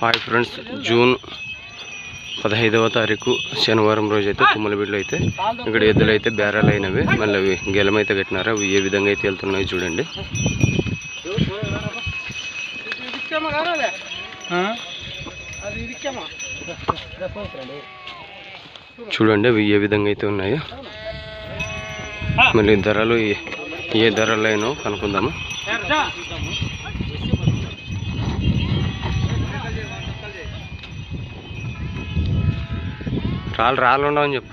Hi friends June పదహైదవ తారీఖు శనివారం రోజు అయితే తుమ్మలబిడ్లు అయితే ఇక్కడ ఎద్దులు అయితే బేరాలు అయినవి. మళ్ళీ అవి గెలమైతే కట్టినారు. అవి ఏ విధంగా అయితే వెళ్తున్నాయి చూడండి. చూడండి అవి ఏ విధంగా అయితే ఉన్నాయో. మళ్ళీ ధరలు ఏ- ఏ ధరలు అయినో కనుక్కుందాము. రాళ్ళు రాళ్ళు ఉండవని చెప్పు.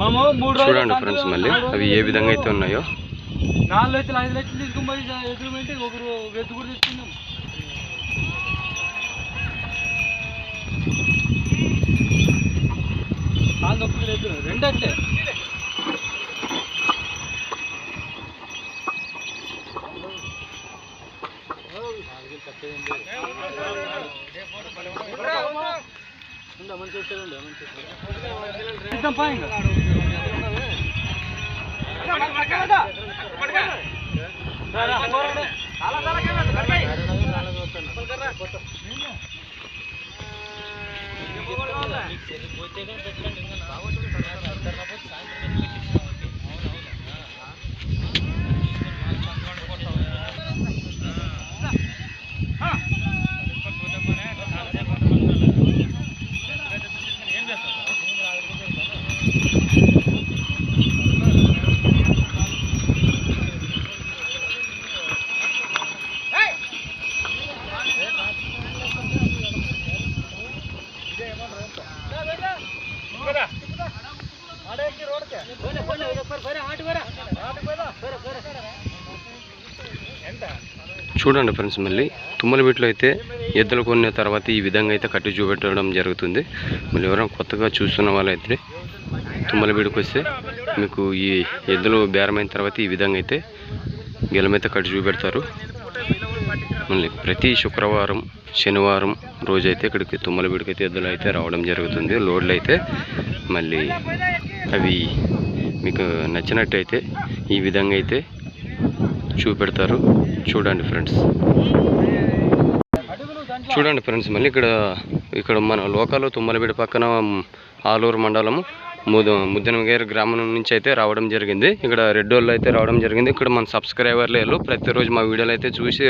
మాము మూడు రోజులు చూడండి ఫ్రెండ్స్ మళ్ళీ అవి ఏ విధంగా అయితే ఉన్నాయో. నాలుగు లక్షలు ఐదు లక్షలు తీసుకుని పోయి ఒకరు వెత్తు కూడా తెచ్చుకున్నాం. కాలు నొప్పి లేదు రెండు ఇద్దాం పా ఇంకా. రా, చూడండి ఫ్రెండ్స్ మళ్ళీ తుమ్మలబిట్లో అయితే ఎద్దులు కొన్న తర్వాత ఈ విధంగా అయితే కట్టి చూపెట్టడం జరుగుతుంది. మళ్ళీ ఎవరైనా కొత్తగా చూస్తున్న వాళ్ళైతే తుమ్మలబీడికి వస్తే మీకు ఈ ఎద్దులు బేరమైన తర్వాత ఈ విధంగా అయితే గెలమైతే కట్టి చూపెడతారు. మళ్ళీ ప్రతి శుక్రవారం శనివారం రోజైతే ఇక్కడికి తుమ్మలబీడికి అయితే ఎద్దులు అయితే రావడం జరుగుతుంది. లోడ్లు అయితే మళ్ళీ అవి మీకు నచ్చినట్టయితే ఈ విధంగా అయితే చూపెడతారు. చూడండి ఫ్రెండ్స్. చూడండి ఫ్రెండ్స్ మళ్ళీ ఇక్కడ ఇక్కడ మన లోకల్ తుమ్మలబీడి పక్కన ఆలూరు మండలం ముద ముద్దనగిరి గ్రామం నుంచి అయితే రావడం జరిగింది. ఇక్కడ రెడ్డోళ్ళు అయితే రావడం జరిగింది. ఇక్కడ మన సబ్స్క్రైబర్లు వీళ్ళు ప్రతిరోజు మా వీడియోలు అయితే చూసి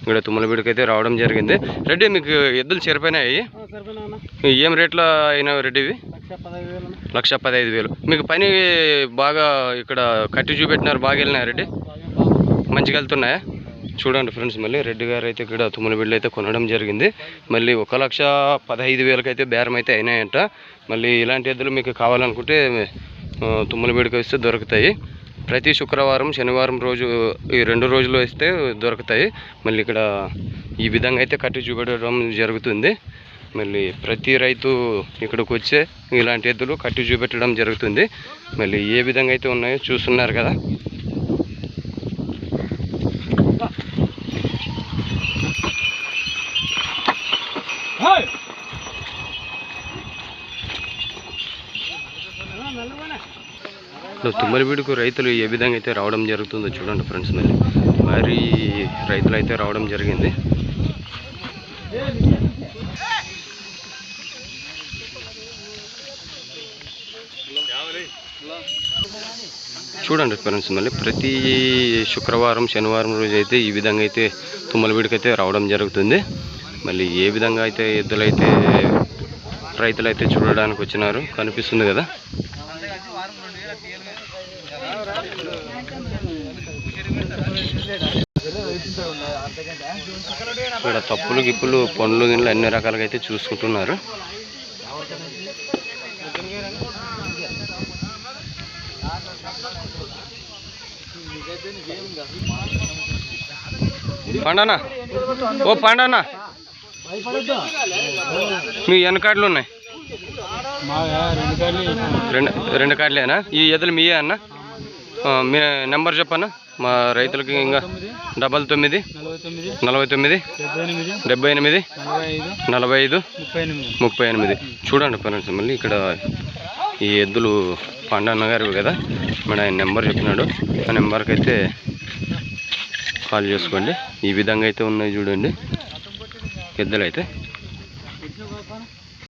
ఇక్కడ తుమ్మలబీడికి అయితే రావడం జరిగింది. రెడ్డి మీకు ఎద్దులు చేరిపోయినాయి? ఏం రేట్లో అయినాయి రెడ్డివి లక్ష పదహైదు వేలు లక్ష పదహైదు వేలు. మీకు పని బాగా ఇక్కడ కట్టి చూపెట్టినారు బాగా వెళ్ళినాయి రెడ్డి? మంచిగా వెళ్తున్నాయా చూడండి ఫ్రెండ్స్ మళ్ళీ రెడ్డి గారు అయితే ఇక్కడ తుమ్మల బిడ్డలు అయితే కొనడం జరిగింది. మళ్ళీ ఒక లక్ష పదహైదు వేలకు అయితే బేరం అయితే అయినాయంట. మళ్ళీ ఇలాంటి ఎద్దులు మీకు కావాలనుకుంటే ఆ, తుమ్మల బిడ్డకి వస్తే దొరుకుతాయి. ప్రతి శుక్రవారం శనివారం రోజు ఈ రెండు రోజులు వస్తే దొరుకుతాయి. మళ్ళీ ఇక్కడ ఈ విధంగా అయితే కట్టి చూపెట్టడం జరుగుతుంది. మళ్ళీ ప్రతి రైతు ఇక్కడికి వచ్చే ఇలాంటి ఎద్దులు కట్టి చూపెట్టడం జరుగుతుంది. మళ్ళీ ఏ విధంగా అయితే ఉన్నాయో చూస్తున్నారు కదా. తుమ్మలబీడుకు రైతులు ఏ విధంగా అయితే రావడం జరుగుతుందో చూడండి ఫ్రెండ్స్ మరి. మరి రైతులు అయితే రావడం జరిగింది. చూడండి ఫ్రెండ్స్ మళ్ళీ ప్రతి శుక్రవారం శనివారం రోజు అయితే ఈ విధంగా అయితే తుమ్మలబీడికి అయితే రావడం జరుగుతుంది. మళ్ళీ ఏ విధంగా అయితే ఎద్దులైతే రైతులు అయితే చూడడానికి వచ్చినారు. కనిపిస్తుంది కదా? ఇక్కడ తప్పులు గిప్పులు పండ్లు గిన్నెలు అన్ని రకాలుగా అయితే చూసుకుంటున్నారు. పండనా? ఓ పండనా? మీ ఎన్ని కార్డులు ఉన్నాయి? మా రెండు రెండు రెండు కార్డులేనా? ఈ ఎదులు మీయే అన్న? మీ నెంబర్ చెప్పన్నా? మా రైతులకి ఇంకా డబల్ తొమ్మిది నలభై తొమ్మిది డెబ్బై ఎనిమిది నలభై ఐదు ముప్పై ఎనిమిది. చూడండి ఫ్రెండ్స్ మళ్ళీ ఇక్కడ ఈ ఎద్దులు పండు గారు కదా? మరి ఆయన నెంబర్ చెప్పినాడు. ఆ నెంబర్కి అయితే కాల్ చేసుకోండి. ఈ విధంగా అయితే ఉన్నాయి చూడండి. ఎద్దులు అయితే